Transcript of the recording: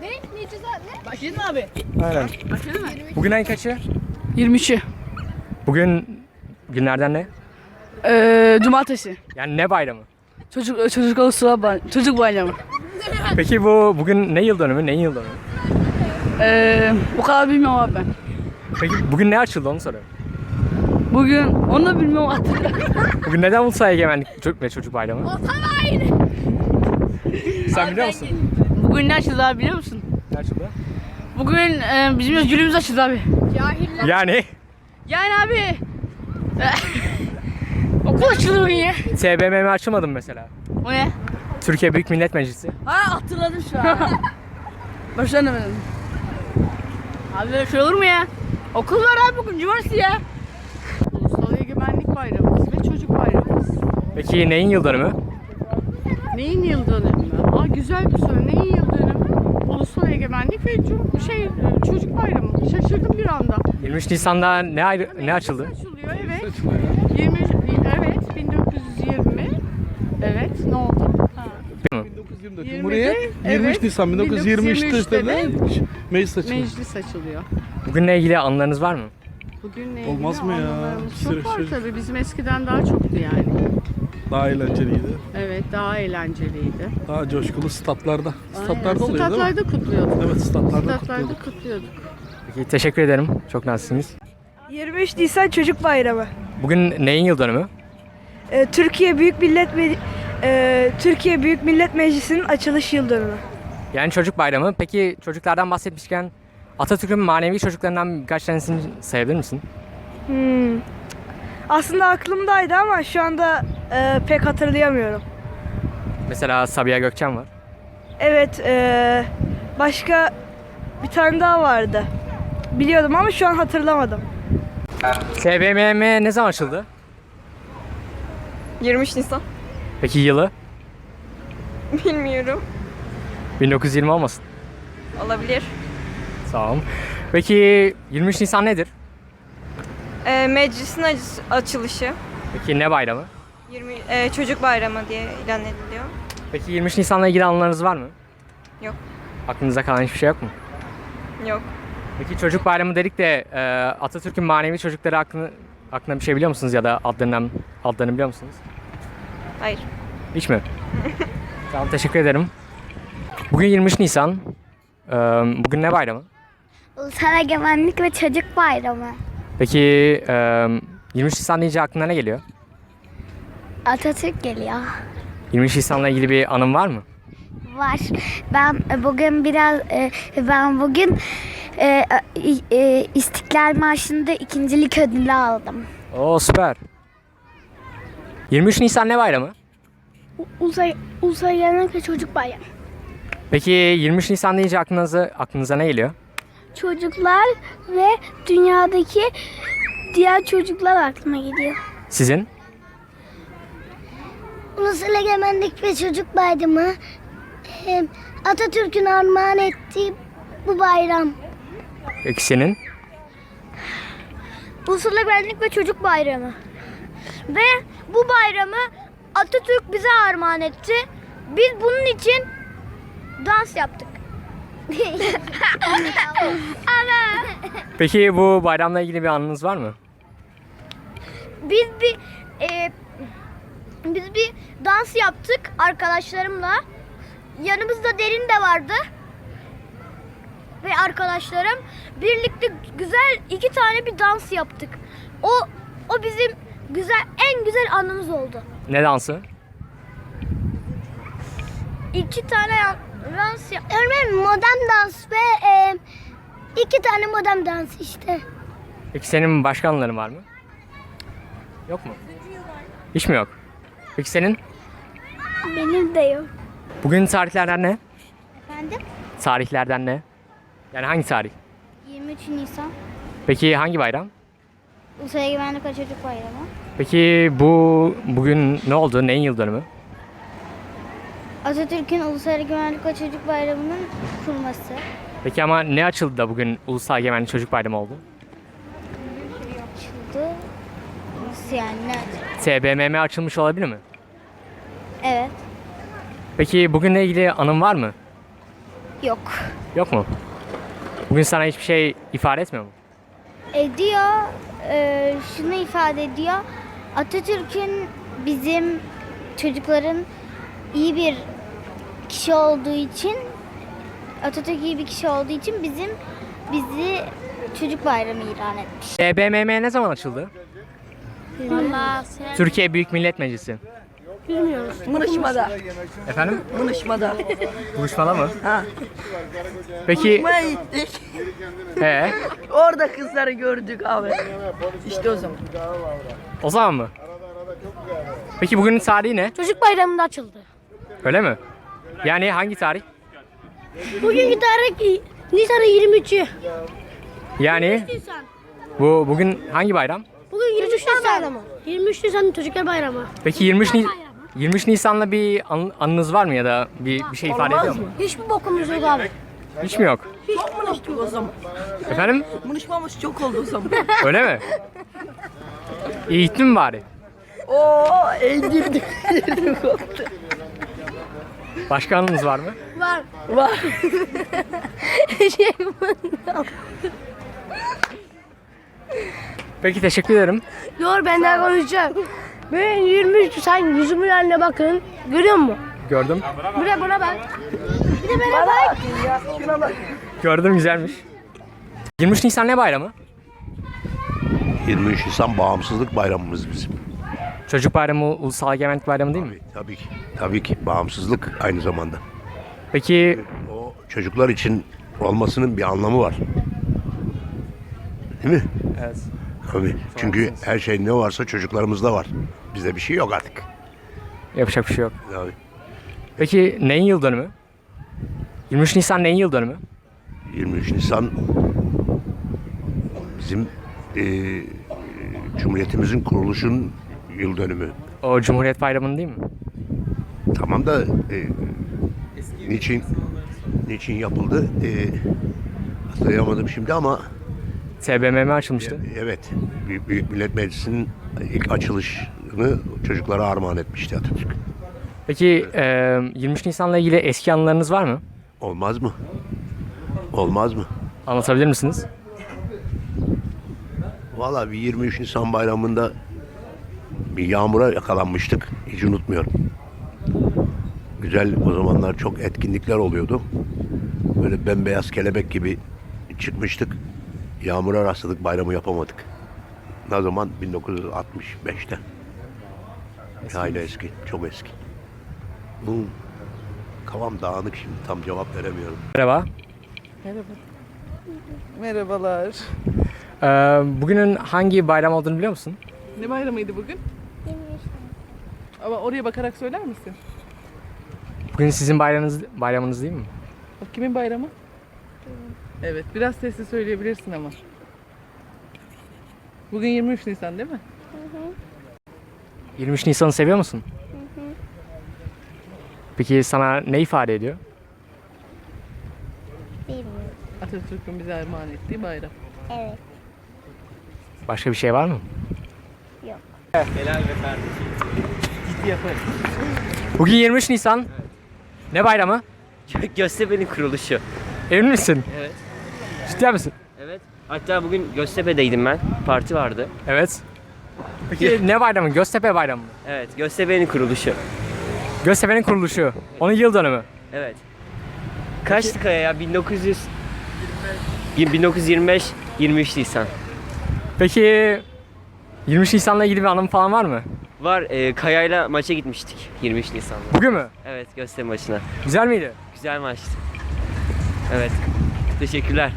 Ne? Ne ceza ne? Başladın mı abi? Aynen. Başladın mı? Bugün ayın kaçı? 23'ü. Bugün günlerden ne? Ee, cumartesi. Yani ne bayramı? Çocuk çocuk olsa bay- çocuk bayramı. Peki bu bugün ne yıl dönümü? Neyin yıl dönümü? Ee, bu kadar bilmiyorum abi ben. Peki bugün ne açıldı onu soruyorum. Bugün onu da bilmiyorum artık. Bugün neden Ulusal Egemenlik Çocuk ve Çocuk Bayramı? Hayır. Sen biliyor musun? Bugün ne açıldı abi biliyor musun? Ne açıldı? Bugün e, bizim özgürlüğümüz açıldı abi. Cahiller. Yani Yani abi. Okul açıldı bugün ya. TBMM açılmadı mı mesela? O ne? Türkiye Büyük Millet Meclisi. Ha hatırladım şu an. Başlayamadım. Abi böyle şey olur mu ya? Okul var abi bugün cumartesi ya. Ulusal Egemenlik Bayramımız ve Çocuk Bayramımız. Peki neyin yıl dönümü? Neyin yıl dönümü? Aa güzel bir soru. Neyin yıl dönümü? Ulusal Egemenlik ve ço- şey e, Çocuk Bayramı. Şaşırdım bir anda. 23 Nisan'da ne ayrı, ne açıldı? Açılıyor evet. 20 evet 1920. Evet ne oldu? Ha. 1924 20'de, Cumhuriyet 23 evet, Nisan 1923'te 1923'te de meclis açıldı. Meclis açılıyor. Bugünle ilgili anılarınız var mı? Bugün ne Olmaz mı ya? anılarımız Çok var şey. tabii. Bizim eskiden daha çoktu yani. Daha eğlenceliydi. Evet daha eğlenceliydi. Daha coşkulu statlarda. Aynen. Statlarda oluyor değil mi? Statlarda kutluyorduk. Evet statlarda Statlarda kutluyorduk. kutluyorduk. Peki teşekkür ederim. Çok nazlısınız. 23 Nisan Çocuk Bayramı. Bugün neyin yıl dönümü? Ee, Türkiye Büyük Millet Me- e, Türkiye Büyük Millet Meclisi'nin açılış yıl dönümü. Yani çocuk bayramı. Peki çocuklardan bahsetmişken Atatürk'ün manevi çocuklarından birkaç tanesini sayabilir misin? Hmm. Aslında aklımdaydı ama şu anda e, pek hatırlayamıyorum. Mesela Sabiha Gökçen var. Evet, e, başka bir tane daha vardı. Biliyordum ama şu an hatırlamadım. TBMM ne zaman açıldı? 23 Nisan. Peki yılı? Bilmiyorum. 1920 olmasın. Olabilir. Sağ olun. Peki 23 Nisan nedir? Ee, meclisin aç- açılışı. Peki ne bayramı? 20 e, çocuk bayramı diye ilan ediliyor. Peki 23 Nisan'la ilgili anılarınız var mı? Yok. Aklınıza kalan hiçbir şey yok mu? Yok. Peki çocuk bayramı dedik de e, Atatürk'ün manevi çocukları hakkında, hakkında bir şey biliyor musunuz ya da adlarından adlarını biliyor musunuz? Hayır. Hiç mi? tamam teşekkür ederim. Bugün 23 Nisan. E, bugün ne bayramı? Ulusal Egemenlik ve Çocuk Bayramı. Peki e, 23 Nisan deyince aklına ne geliyor? Atatürk geliyor. 23 Nisan'la ilgili bir anım var mı? Var. Ben e, bugün biraz e, ben bugün e, İstiklal Marşı'nda ikincilik ödülü aldım. Oo süper. 23 Nisan ne bayramı? Uzay Egemenlik ve Çocuk Bayramı. Peki 23 Nisan deyince aklınıza, aklınıza ne geliyor? Çocuklar ve dünyadaki diğer çocuklar aklıma geliyor. Sizin? Ulusal Egemenlik ve Çocuk Bayramı e, Atatürk'ün armağan ettiği bu bayram. Peki senin? Ulusal Egemenlik ve Çocuk Bayramı. Ve bu bayramı Atatürk bize armağan etti. Biz bunun için dans yaptık. Ana. Peki bu bayramla ilgili bir anınız var mı? Biz bir e, biz bir dans yaptık arkadaşlarımla. Yanımızda Derin de vardı. Ve arkadaşlarım birlikte güzel iki tane bir dans yaptık. O o bizim güzel en güzel anımız oldu. Ne dansı? İki tane dans yap. Örneğin modern dans ve e, iki tane modern dans işte. Peki senin başka anıların var mı? Yok mu? Hiç mi yok? Peki senin? Benim de yok. Bugün tarihlerden ne? Efendim? Tarihlerden ne? Yani hangi tarih? 23 Nisan Peki hangi bayram? Ulusal Egemenlik ve Çocuk Bayramı. Peki bu bugün ne oldu? Neyin yıl dönümü? Atatürk'ün Ulusal Egemenlik ve Çocuk Bayramı'nın kurulması. Peki ama ne açıldı da bugün Ulusal Egemenlik Çocuk Bayramı oldu? Açıldı. Nasıl yani? Ne? TBMM açılmış olabilir mi? Evet. Peki bugünle ilgili anın var mı? Yok. Yok mu? Bugün sana hiçbir şey ifade etmiyor mu? Ediyor, e, şunu ifade ediyor. Atatürk'ün bizim çocukların iyi bir kişi olduğu için Atatürk iyi bir kişi olduğu için bizim bizi çocuk bayramı ilan etmiş. TBMM ne zaman açıldı? Türkiye Büyük Millet Meclisi. Mınışmada. Efendim? Mınışmada. Buluşmada mı? Ha. Peki, Buraya gittik. he, Orada kızları gördük abi. İşte o zaman. o zaman mı? Peki bugünün tarihi ne? Çocuk bayramında açıldı. Öyle mi? Yani hangi tarih? Bugünkü tarih Nisan'ın 23'ü. Yani Nisan. bu bugün hangi bayram? Bugün 23 Nisan bayramı. 23 Nisan Çocuklar Bayramı. Peki 23 Ni 23 Nisan'la bir an- anınız var mı ya da bir, bir şey ifade ediyor mu? Hiçbir bokumuz yok abi. Hiç mi yok? Çok mınıştık o zaman. Efendim? Mınışmamız çok oldu o zaman. Öyle mi? İyi gittin mi bari? Oo, eğdirdik. Başka anınız var mı? Var. Var. şey Peki teşekkür ederim. Dur ben daha konuşacağım. Ben 23 Nisan yüzümün haline bakın. Görüyor musun? Gördüm. Buraya buna bak. Bir de bana bak. Ya şuna bak. Gördüm güzelmiş. 23 Nisan ne bayramı? 23 Nisan bağımsızlık bayramımız bizim. Çocuk bayramı, ulusal egemenlik bayramı değil mi? Tabii ki. Tabii ki bağımsızlık aynı zamanda. Peki O çocuklar için olmasının bir anlamı var. Değil mi? evet. Tabii. Çünkü her şey ne varsa çocuklarımızda var. Bizde bir şey yok artık. yapacak bir şey yok. Tabii. Peki neyin yıl dönümü? 23 Nisan neyin yıl dönümü? 23 Nisan bizim eee, Cumhuriyetimizin kuruluşun yıl dönümü. O Cumhuriyet Bayramı'nın değil mi? Tamam da eee, niçin niçin yapıldı eee, hatırlayamadım şimdi ama TBMM açılmıştı. Evet, Büyük, Büyük Millet Meclisi'nin ilk açılışını çocuklara armağan etmişti Atatürk. Peki e, 23 Nisan'la ilgili eski anılarınız var mı? Olmaz mı? Olmaz mı? Anlatabilir misiniz? Valla bir 23 Nisan bayramında bir yağmura yakalanmıştık. Hiç unutmuyorum. Güzel o zamanlar çok etkinlikler oluyordu. Böyle bembeyaz kelebek gibi çıkmıştık. Yağmura rastladık bayramı yapamadık. Ne zaman? 1965'te. Hayli eski, çok eski. Bu kafam dağınık şimdi tam cevap veremiyorum. Merhaba. Merhabalar. E, bugünün hangi bayram olduğunu biliyor musun? Ne bayramıydı bugün? Ama oraya bakarak söyler misin? Bugün sizin bayramınız, bayramınız değil mi? Kimin bayramı? Evet, biraz sesli söyleyebilirsin ama. Bugün 23 Nisan değil mi? 23 Nisan'ı seviyor musun? Peki sana ne ifade ediyor? Atatürk'ün bize armağan ettiği bayram. Başka bir şey var mı? Yok. Bugün 23 Nisan. Ne bayramı? Göztepe'nin kuruluşu. Emin misin? Evet. Ciddi misin? Evet. Hatta bugün Göztepe'deydim ben. Parti vardı. Evet. Peki ne bayramı? Göztepe bayramı mı? Evet. Göztepe'nin kuruluşu. Göztepe'nin kuruluşu. Onun yıl dönümü. Evet. Kaçtı kaya ya? 1900 1925 23 Nisan. Peki 23 Nisan'la ilgili bir anım falan var mı? Var e, Kaya'yla maça gitmiştik 23 Nisan'da. Bugün mü? Evet Göztepe maçına. Güzel miydi? Güzel maçtı. Evet. Teşekkürler.